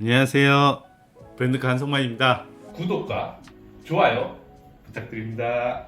안녕하세요. 밴드카 한성만입니다. 구독과 좋아요 부탁드립니다.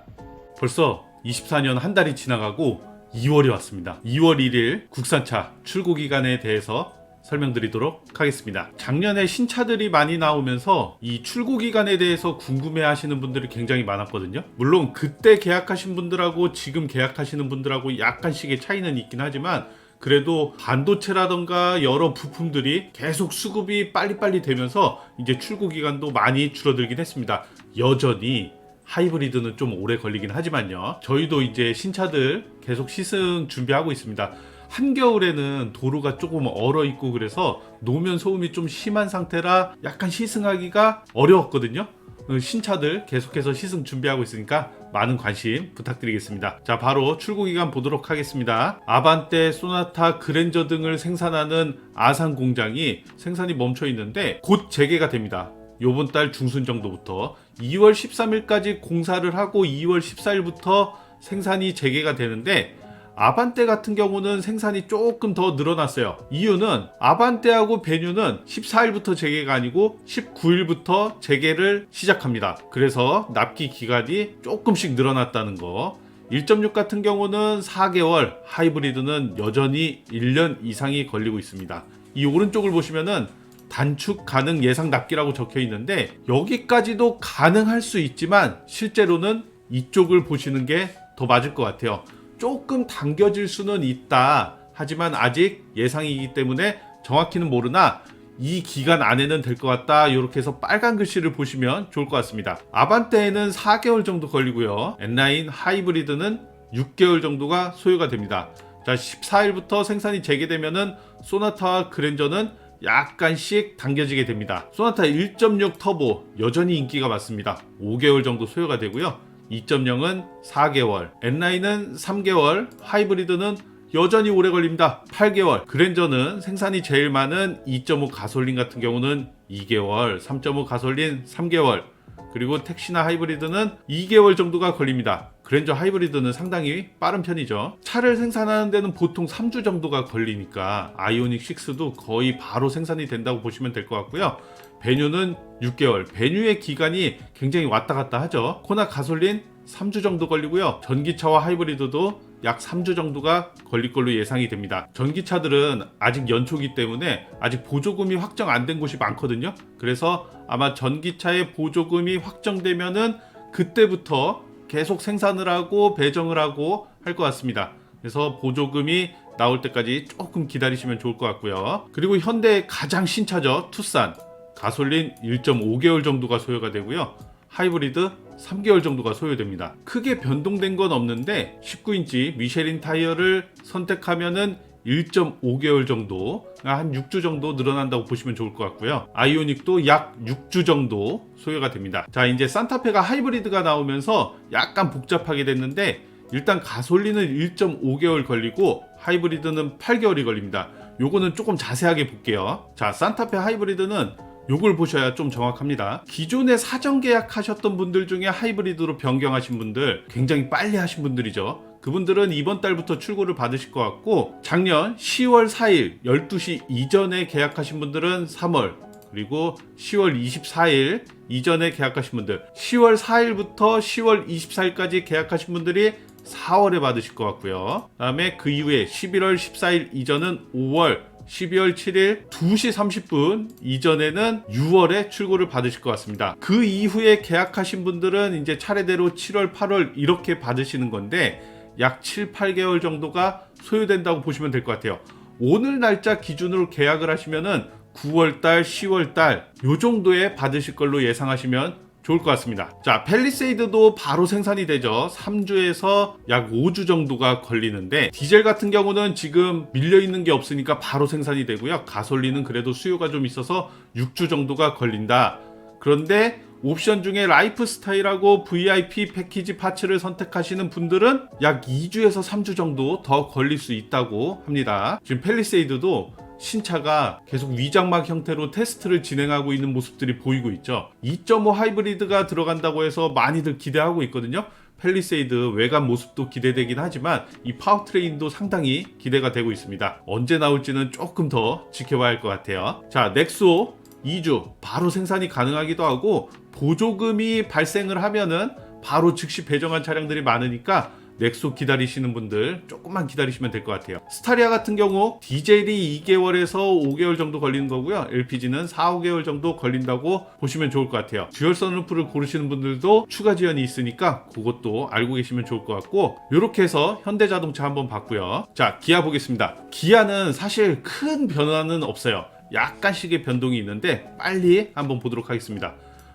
벌써 24년 한 달이 지나가고 2월이 왔습니다. 2월 1일 국산차 출고 기간에 대해서 설명드리도록 하겠습니다. 작년에 신차들이 많이 나오면서 이 출고 기간에 대해서 궁금해 하시는 분들이 굉장히 많았거든요. 물론 그때 계약하신 분들하고 지금 계약하시는 분들하고 약간씩의 차이는 있긴 하지만 그래도 반도체라던가 여러 부품들이 계속 수급이 빨리빨리 되면서 이제 출고 기간도 많이 줄어들긴 했습니다. 여전히 하이브리드는 좀 오래 걸리긴 하지만요. 저희도 이제 신차들 계속 시승 준비하고 있습니다. 한겨울에는 도로가 조금 얼어 있고 그래서 노면 소음이 좀 심한 상태라 약간 시승하기가 어려웠거든요. 어, 신차들 계속해서 시승 준비하고 있으니까 많은 관심 부탁드리겠습니다. 자, 바로 출고 기간 보도록 하겠습니다. 아반떼, 소나타, 그랜저 등을 생산하는 아산 공장이 생산이 멈춰 있는데 곧 재개가 됩니다. 요번 달 중순 정도부터 2월 13일까지 공사를 하고 2월 14일부터 생산이 재개가 되는데 아반떼 같은 경우는 생산이 조금 더 늘어났어요. 이유는 아반떼하고 베뉴는 14일부터 재개가 아니고 19일부터 재개를 시작합니다. 그래서 납기 기간이 조금씩 늘어났다는 거. 1.6 같은 경우는 4개월, 하이브리드는 여전히 1년 이상이 걸리고 있습니다. 이 오른쪽을 보시면은 단축 가능 예상 납기라고 적혀 있는데 여기까지도 가능할 수 있지만 실제로는 이쪽을 보시는 게 더 맞을 것 같아요. 조금 당겨질 수는 있다. 하지만 아직 예상이기 때문에 정확히는 모르나 이 기간 안에는 될 것 같다. 이렇게 해서 빨간 글씨를 보시면 좋을 것 같습니다. 아반떼에는 4개월 정도 걸리고요. N9 하이브리드는 6개월 정도가 소요가 됩니다. 자, 14일부터 생산이 재개되면은 소나타와 그랜저는 약간씩 당겨지게 됩니다. 소나타 1.6 터보 여전히 인기가 많습니다. 5개월 정도 소요가 되고요. 2.0은 4개월, N9은 3개월, 하이브리드는 여전히 오래 걸립니다. 8개월. 그랜저는 생산이 제일 많은 2.5 가솔린 같은 경우는 2개월, 3.5 가솔린 3개월, 그리고 택시나 하이브리드는 2개월 정도가 걸립니다. 그랜저 하이브리드는 상당히 빠른 편이죠. 차를 생산하는 데는 보통 3주 정도가 걸리니까 아이오닉 6도 거의 바로 생산이 된다고 보시면 될 것 같고요. 베뉴는 6개월. 베뉴의 기간이 굉장히 왔다 갔다 하죠. 코나 가솔린 3주 정도 걸리고요. 전기차와 하이브리드도 약 3주 정도가 걸릴 걸로 예상이 됩니다. 전기차들은 아직 연초기 때문에 아직 보조금이 확정 안 된 곳이 많거든요. 그래서 아마 전기차의 보조금이 확정되면은 그때부터 계속 생산을 하고 배정을 하고 할 것 같습니다. 그래서 보조금이 나올 때까지 조금 기다리시면 좋을 것 같고요. 그리고 현대의 가장 신차죠. 투싼. 가솔린 1.5개월 정도가 소요가 되고요. 하이브리드 3개월 정도가 소요됩니다. 크게 변동된 건 없는데 19인치 미쉐린 타이어를 선택하면은 1.5개월 정도, 한 6주 정도 늘어난다고 보시면 좋을 것 같고요. 아이오닉도 약 6주 정도 소요가 됩니다. 자, 이제 산타페가 하이브리드가 나오면서 약간 복잡하게 됐는데 일단 가솔린은 1.5개월 걸리고 하이브리드는 8개월이 걸립니다. 요거는 조금 자세하게 볼게요. 자, 산타페 하이브리드는 요걸 보셔야 좀 정확합니다. 기존에 사전 계약하셨던 분들 중에 하이브리드로 변경하신 분들 굉장히 빨리 하신 분들이죠. 그분들은 이번 달부터 출고를 받으실 것 같고 작년 10월 4일 12시 이전에 계약하신 분들은 3월 그리고 10월 24일 이전에 계약하신 분들 10월 4일부터 10월 24일까지 계약하신 분들이 4월에 받으실 것 같고요. 그 다음에 그 이후에 11월 14일 이전은 5월 12월 7일 2시 30분 이전에는 6월에 출고를 받으실 것 같습니다. 그 이후에 계약하신 분들은 이제 차례대로 7월, 8월 이렇게 받으시는 건데 약 7, 8개월 정도가 소요된다고 보시면 될 것 같아요. 오늘 날짜 기준으로 계약을 하시면은 9월달, 10월달 요 정도에 받으실 걸로 예상하시면 좋을 것 같습니다. 자, 펠리세이드도 바로 생산이 되죠. 3주에서 약 5주 정도가 걸리는데 디젤 같은 경우는 지금 밀려 있는 게 없으니까 바로 생산이 되고요. 가솔린은 그래도 수요가 좀 있어서 6주 정도가 걸린다. 그런데 옵션 중에 라이프 스타일하고 VIP 패키지 파츠를 선택하시는 분들은 약 2주에서 3주 정도 더 걸릴 수 있다고 합니다. 지금 펠리세이드도 신차가 계속 위장막 형태로 테스트를 진행하고 있는 모습들이 보이고 있죠. 2.5 하이브리드가 들어간다고 해서 많이들 기대하고 있거든요. 펠리세이드 외관 모습도 기대되긴 하지만 이 파워트레인도 상당히 기대가 되고 있습니다. 언제 나올지는 조금 더 지켜봐야 할 것 같아요. 자, 넥소 2주 바로 생산이 가능하기도 하고 보조금이 발생을 하면은 바로 즉시 배정한 차량들이 많으니까 넥소 기다리시는 분들 조금만 기다리시면 될 것 같아요. 스타리아 같은 경우 디젤이 2개월에서 5개월 정도 걸리는 거고요. LPG는 4, 5개월 정도 걸린다고 보시면 좋을 것 같아요. 듀얼 선루프를 고르시는 분들도 추가 지원이 있으니까 그것도 알고 계시면 좋을 것 같고 이렇게 해서 현대자동차 한번 봤고요. 자, 기아 보겠습니다. 기아는 사실 큰 변화는 없어요. 약간씩의 변동이 있는데 빨리 한번 보도록 하겠습니다.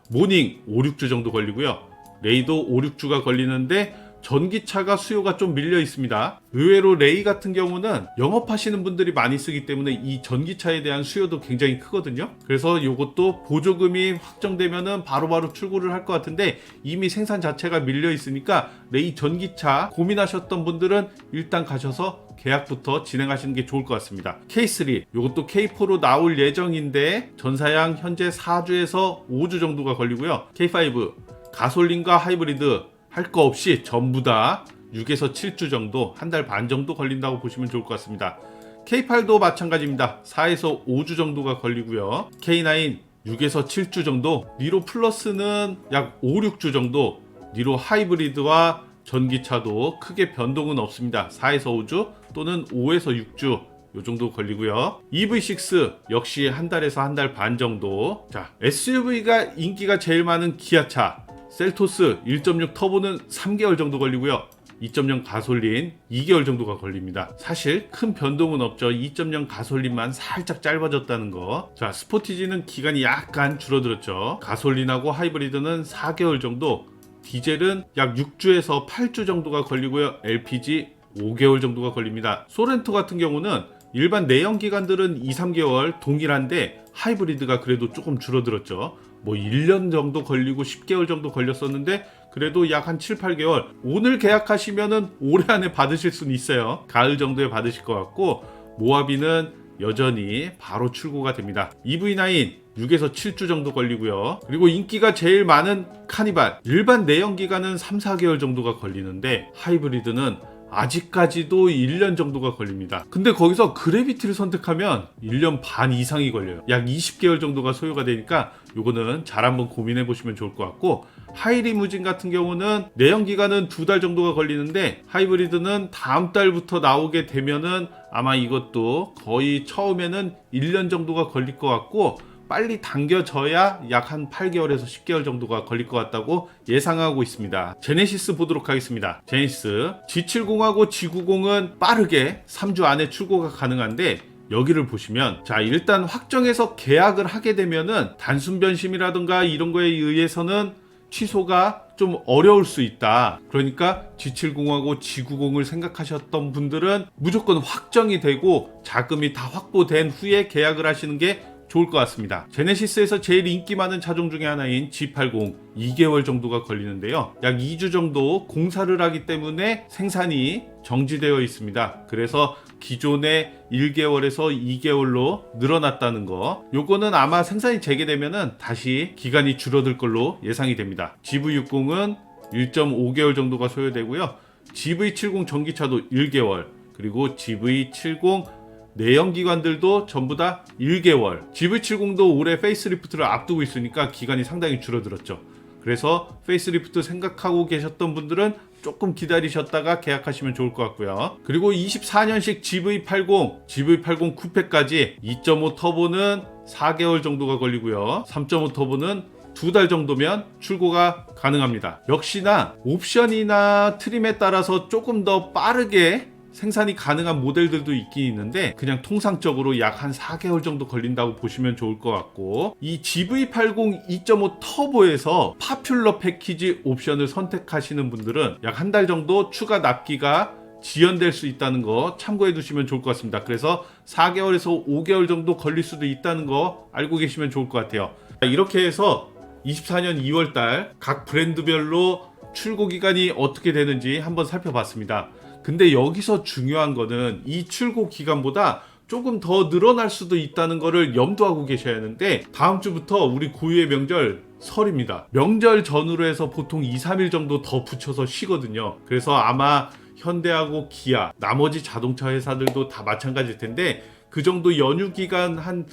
모닝 5, 6주 정도 걸리고요. 레이도 5, 6주가 걸리는데 전기차가 수요가 좀 밀려 있습니다. 의외로 레이 같은 경우는 영업하시는 분들이 많이 쓰기 때문에 이 전기차에 대한 수요도 굉장히 크거든요. 그래서 이것도 보조금이 확정되면은 바로바로 출고를 할 것 같은데 이미 생산 자체가 밀려 있으니까 레이 전기차 고민하셨던 분들은 일단 가셔서 계약부터 진행하시는 게 좋을 것 같습니다. K3 이것도 K4로 나올 예정인데 전사양 현재 4주에서 5주 정도가 걸리고요. K5 가솔린과 하이브리드 할 거 없이 전부 다 6에서 7주 정도, 한 달 반 정도 걸린다고 보시면 좋을 것 같습니다. K8도 마찬가지입니다. 4에서 5주 정도가 걸리고요. K9 6에서 7주 정도, 니로 플러스는 약 5, 6주 정도, 니로 하이브리드와 전기차도 크게 변동은 없습니다. 4에서 5주 또는 5에서 6주 요 정도 걸리고요. EV6 역시 한 달에서 한 달 반 정도. 자, SUV가 인기가 제일 많은 기아차 셀토스 1.6 터보는 3개월 정도 걸리고요. 2.0 가솔린 2개월 정도가 걸립니다. 사실 큰 변동은 없죠. 2.0 가솔린만 살짝 짧아졌다는 거. 자, 스포티지는 기간이 약간 줄어들었죠. 가솔린하고 하이브리드는 4개월 정도, 디젤은 약 6주에서 8주 정도가 걸리고요. LPG 5개월 정도가 걸립니다. 소렌토 같은 경우는 일반 내연 기관들은 2, 3개월 동일한데 하이브리드가 그래도 조금 줄어들었죠. 뭐 1년 정도 걸리고 10개월 정도 걸렸었는데 그래도 약 한 7, 8개월 오늘 계약하시면은 올해 안에 받으실 수는 있어요. 가을 정도에 받으실 것 같고 모하비는 여전히 바로 출고가 됩니다. EV9 6에서 7주 정도 걸리고요. 그리고 인기가 제일 많은 카니발 일반 내연 기관은 3, 4개월 정도가 걸리는데 하이브리드는 아직까지도 1년 정도가 걸립니다. 근데 거기서 그래비티를 선택하면 1년 반 이상이 걸려요. 약 20개월 정도가 소요가 되니까 요거는 잘 한번 고민해 보시면 좋을 것 같고 하이리무진 같은 경우는 내연 기간은 두 달 정도가 걸리는데 하이브리드는 다음 달부터 나오게 되면은 아마 이것도 거의 처음에는 1년 정도가 걸릴 것 같고 빨리 당겨져야 약 한 8개월에서 10개월 정도가 걸릴 것 같다고 예상하고 있습니다. 제네시스 보도록 하겠습니다. 제네시스 G70하고 G90은 빠르게 3주 안에 출고가 가능한데 여기를 보시면 자 일단 확정해서 계약을 하게 되면은 단순 변심이라든가 이런 거에 의해서는 취소가 좀 어려울 수 있다. 그러니까 G70하고 G90을 생각하셨던 분들은 무조건 확정이 되고 자금이 다 확보된 후에 계약을 하시는 게 좋을 것 같습니다. 제네시스에서 제일 인기 많은 차종 중에 하나인 G80 2개월 정도가 걸리는데요. 약 2주 정도 공사를 하기 때문에 생산이 정지되어 있습니다. 그래서 기존의 1개월에서 2개월로 늘어났다는 거. 요거는 아마 생산이 재개되면은 다시 기간이 줄어들 걸로 예상이 됩니다. GV60은 1.5개월 정도가 소요되고요. GV70 전기차도 1개월, 그리고 GV70 내연기관들도 전부 다 1개월. GV70도 올해 페이스리프트를 앞두고 있으니까 기간이 상당히 줄어들었죠. 그래서 페이스리프트 생각하고 계셨던 분들은 조금 기다리셨다가 계약하시면 좋을 것 같고요. 그리고 24년식 GV80, GV80 쿠페까지 2.5 터보는 4개월 정도가 걸리고요. 3.5 터보는 두 달 정도면 출고가 가능합니다. 역시나 옵션이나 트림에 따라서 조금 더 빠르게 생산이 가능한 모델들도 있긴 있는데 그냥 통상적으로 약 한 4개월 정도 걸린다고 보시면 좋을 것 같고 이 GV80 2.5 터보에서 파퓰러 패키지 옵션을 선택하시는 분들은 약 한 달 정도 추가 납기가 지연될 수 있다는 거 참고해 두시면 좋을 것 같습니다. 그래서 4개월에서 5개월 정도 걸릴 수도 있다는 거 알고 계시면 좋을 것 같아요. 이렇게 해서 24년 2월 달 각 브랜드별로 출고 기간이 어떻게 되는지 한번 살펴봤습니다. 근데 여기서 중요한 거는 이 출고 기간보다 조금 더 늘어날 수도 있다는 거를 염두하고 계셔야 하는데 다음 주부터 우리 고유의 명절 설입니다. 명절 전후로 해서 보통 2, 3일 정도 더 붙여서 쉬거든요. 그래서 아마 현대하고 기아, 나머지 자동차 회사들도 다 마찬가지일 텐데 그 정도 연휴 기간 한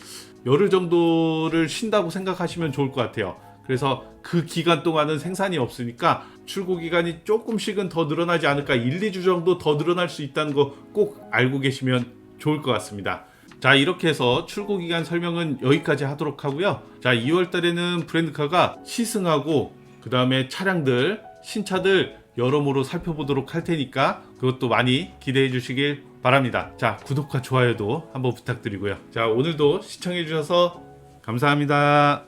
열흘 정도를 쉰다고 생각하시면 좋을 것 같아요. 그래서 그 기간 동안은 생산이 없으니까 출고 기간이 조금씩은 더 늘어나지 않을까 1, 2주 정도 더 늘어날 수 있다는 거 꼭 알고 계시면 좋을 것 같습니다. 자 이렇게 해서 출고 기간 설명은 여기까지 하도록 하고요. 자 2월 달에는 브랜드카가 시승하고 그 다음에 차량들 신차들 여러모로 살펴보도록 할 테니까 그것도 많이 기대해 주시길 바랍니다. 자 구독과 좋아요도 한번 부탁드리고요. 자 오늘도 시청해 주셔서 감사합니다.